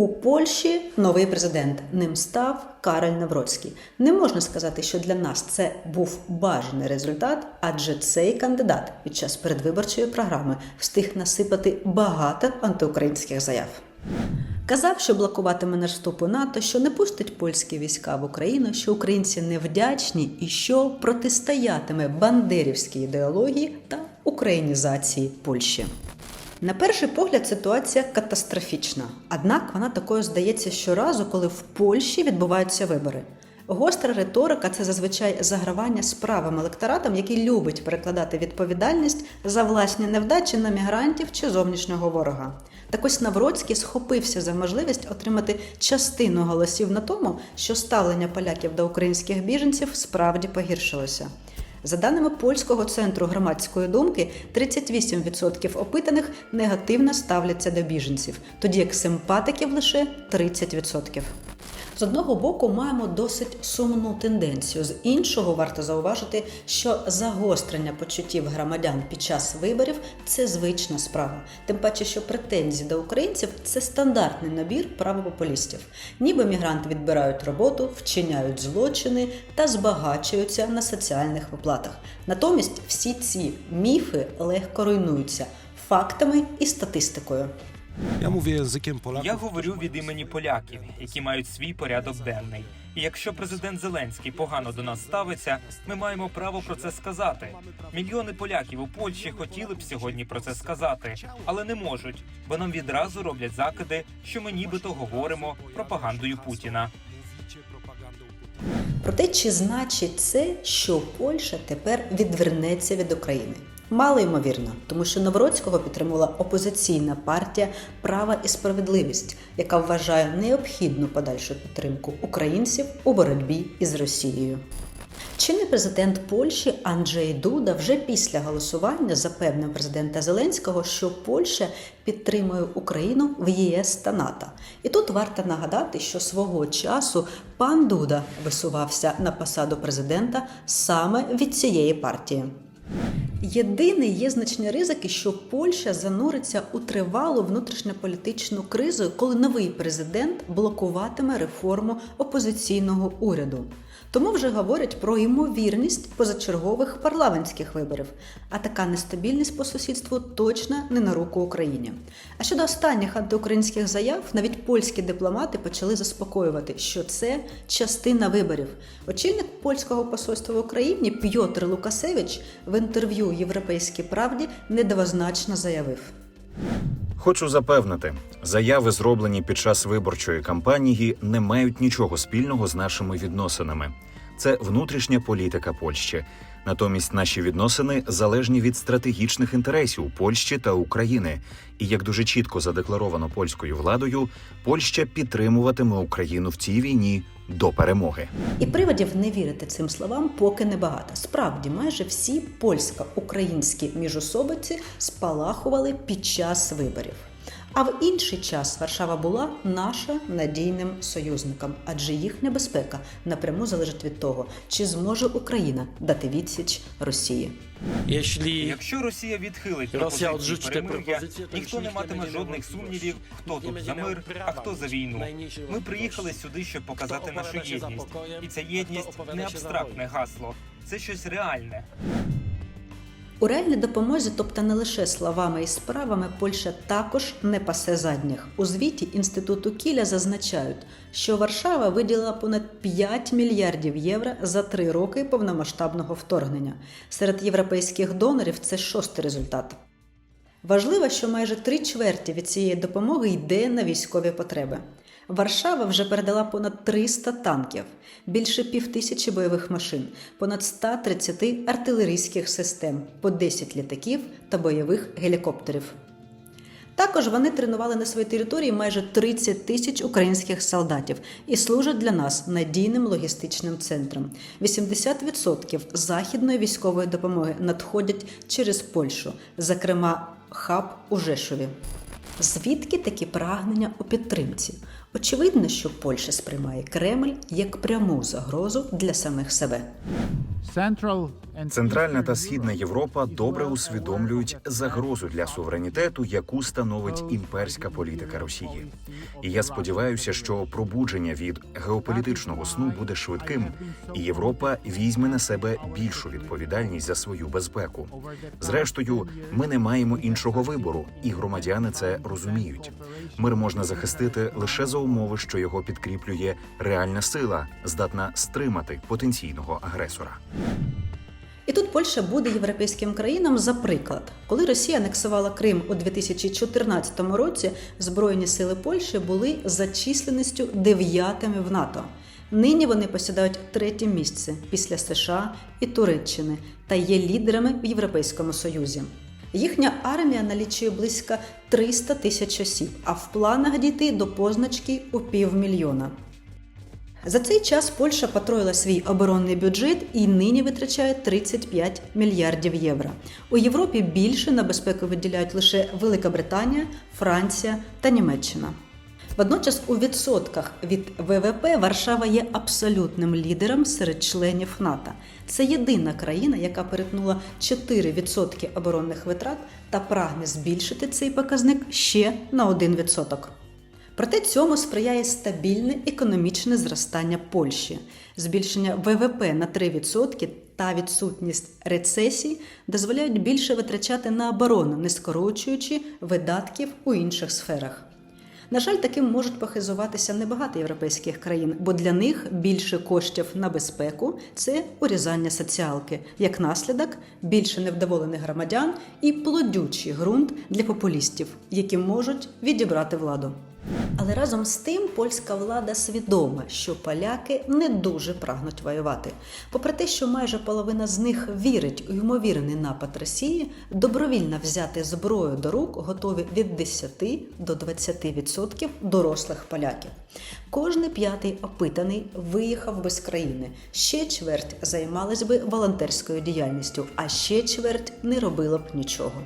У Польщі новий президент ним став Кароль Навроцький. Не можна сказати, що для нас це був бажаний результат, адже цей кандидат під час передвиборчої програми встиг насипати багато антиукраїнських заяв. Казав, що блокуватиме наш вступ у НАТО, що не пустить польські війська в Україну, що українці невдячні і що протистоятиме бандерівській ідеології та українізації Польщі. На перший погляд ситуація катастрофічна. Однак вона такою здається щоразу, коли в Польщі відбуваються вибори. Гостра риторика це зазвичай загравання з правим електоратом, який любить перекладати відповідальність за власні невдачі на мігрантів чи зовнішнього ворога. Так ось Навроцький схопився за можливість отримати частину голосів на тому, що ставлення поляків до українських біженців справді погіршилося. За даними польського центру громадської думки, 38% опитаних негативно ставляться до біженців, тоді як симпатиків лише 30%. З одного боку маємо досить сумну тенденцію. З іншого варто зауважити, що загострення почуттів громадян під час виборів це звична справа. Тим паче, що претензії до українців це стандартний набір правопопулістів. Ніби мігранти відбирають роботу, вчиняють злочини та збагачуються на соціальних виплатах. Натомість всі ці міфи легко руйнуються фактами і статистикою. Ja mówię językiem Polaków. Я говорю від імені поляків, які мають свій порядок денний. І якщо президент Зеленський погано до нас ставиться, ми маємо право про це сказати. Мільйони поляків у Польщі хотіли б сьогодні про це сказати, але не можуть, бо нам відразу роблять закиди, що ми нібито говоримо пропагандою Путіна. Проте чи значить це, що Польща тепер відвернеться від України? Мало ймовірно, тому що Новроцького підтримувала опозиційна партія Права і справедливість, яка вважає необхідну подальшу підтримку українців у боротьбі із Росією. Чинний президент Польщі Анджей Дуда вже після голосування запевнив президента Зеленського, що Польща підтримує Україну в ЄС та НАТО. І тут варто нагадати, що свого часу пан Дуда висувався на посаду президента саме від цієї партії. Єдиний є значні ризики, що Польща зануриться у тривалу внутрішньополітичну кризу, коли новий президент блокуватиме реформу опозиційного уряду. Тому вже говорять про ймовірність позачергових парламентських виборів. А така нестабільність по сусідству точно не на руку Україні. А щодо останніх антиукраїнських заяв, навіть польські дипломати почали заспокоювати, що це частина виборів. Очільник польського посольства в Україні Пьотр Лукасевич в інтерв'ю Європейській правді недвозначно заявив. Хочу запевнити, заяви, зроблені під час виборчої кампанії, не мають нічого спільного з нашими відносинами. Це внутрішня політика Польщі. Натомість наші відносини залежні від стратегічних інтересів Польщі та України. І як дуже чітко задекларовано польською владою, Польща підтримуватиме Україну в цій війні до перемоги. І приводів не вірити цим словам поки небагато. Справді, майже всі польсько-українські міжособиці спалахували під час виборів. А в інший час Варшава була наша надійним союзником, адже їх небезпека напряму залежить від того, чи зможе Україна дати відсіч Росії. Якщо Росія відхилить Росія пропозиції перемир'я, ніхто не матиме жодних сумнівів, хто тут за мир, а хто за війну. Ми приїхали сюди, щоб показати нашу єдність. І ця єдність не абстрактне гасло, це щось реальне. У реальній допомозі, тобто не лише словами і справами, Польща також не пасе задніх. У звіті інституту Кіля зазначають, що Варшава виділила понад 5 мільярдів євро за три роки повномасштабного вторгнення. Серед європейських донорів це шостий результат. Важливо, що майже три чверті від цієї допомоги йде на військові потреби. Варшава вже передала понад 300 танків, більше півтисячі бойових машин, понад 130 артилерійських систем, по 10 літаків та бойових гелікоптерів. Також вони тренували на своїй території майже 30 тисяч українських солдатів і служать для нас надійним логістичним центром. 80% західної військової допомоги надходять через Польщу, зокрема хаб у Жешові. Звідки такі прагнення у підтримці? Очевидно, що Польща сприймає Кремль як пряму загрозу для самих себе. Центральна та східна Європа добре усвідомлюють загрозу для суверенітету, яку становить імперська політика Росії. І я сподіваюся, що пробудження від геополітичного сну буде швидким, і Європа візьме на себе більшу відповідальність за свою безпеку. Зрештою, ми не маємо іншого вибору, і громадяни це розуміють. Мир можна захистити лише за умови, що його підкріплює реальна сила, здатна стримати потенційного агресора. І тут Польща буде європейським країнам за приклад. Коли Росія анексувала Крим у 2014 році, Збройні сили Польщі були за численністю дев'ятими в НАТО. Нині вони посідають третє місце після США і Туреччини та є лідерами в Європейському Союзі. Їхня армія налічує близько 300 тисяч осіб, а в планах дійти до позначки у півмільйона. За цей час Польща потроїла свій оборонний бюджет і нині витрачає 35 мільярдів євро. У Європі більше на безпеку виділяють лише Велика Британія, Франція та Німеччина. Водночас у відсотках від ВВП Варшава є абсолютним лідером серед членів НАТО. Це єдина країна, яка перетнула 4% оборонних витрат та прагне збільшити цей показник ще на 1%. Проте цьому сприяє стабільне економічне зростання Польщі, збільшення ВВП на 3% та відсутність рецесій дозволяють більше витрачати на оборону, не скорочуючи видатків у інших сферах. На жаль, таким можуть похизуватися небагато європейських країн, бо для них більше коштів на безпеку це урізання соціалки, як наслідок більше невдоволених громадян і плодючий ґрунт для популістів, які можуть відібрати владу. Але разом з тим польська влада свідома, що поляки не дуже прагнуть воювати. Попри те, що майже половина з них вірить у ймовірний напад Росії, добровільно взяти зброю до рук готові від 10 до 20% дорослих поляків. Кожний п'ятий опитаний виїхав би з країни. Ще чверть займалась би волонтерською діяльністю, а ще чверть не робила б нічого.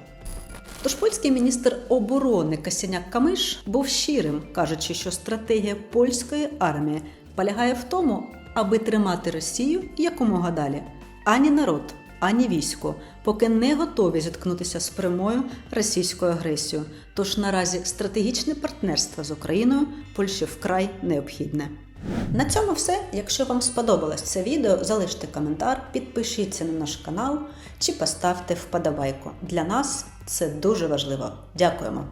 Тож польський міністр оборони Касяняк Камиш був щирим, кажучи, що стратегія польської армії полягає в тому, аби тримати Росію якомога далі. Ані народ, ані військо, поки не готові зіткнутися з прямою російською агресією. Тож наразі стратегічне партнерство з Україною Польщі вкрай необхідне. На цьому все. Якщо вам сподобалось це відео, залиште коментар, підпишіться на наш канал чи поставте вподобайку. Для нас це дуже важливо. Дякуємо!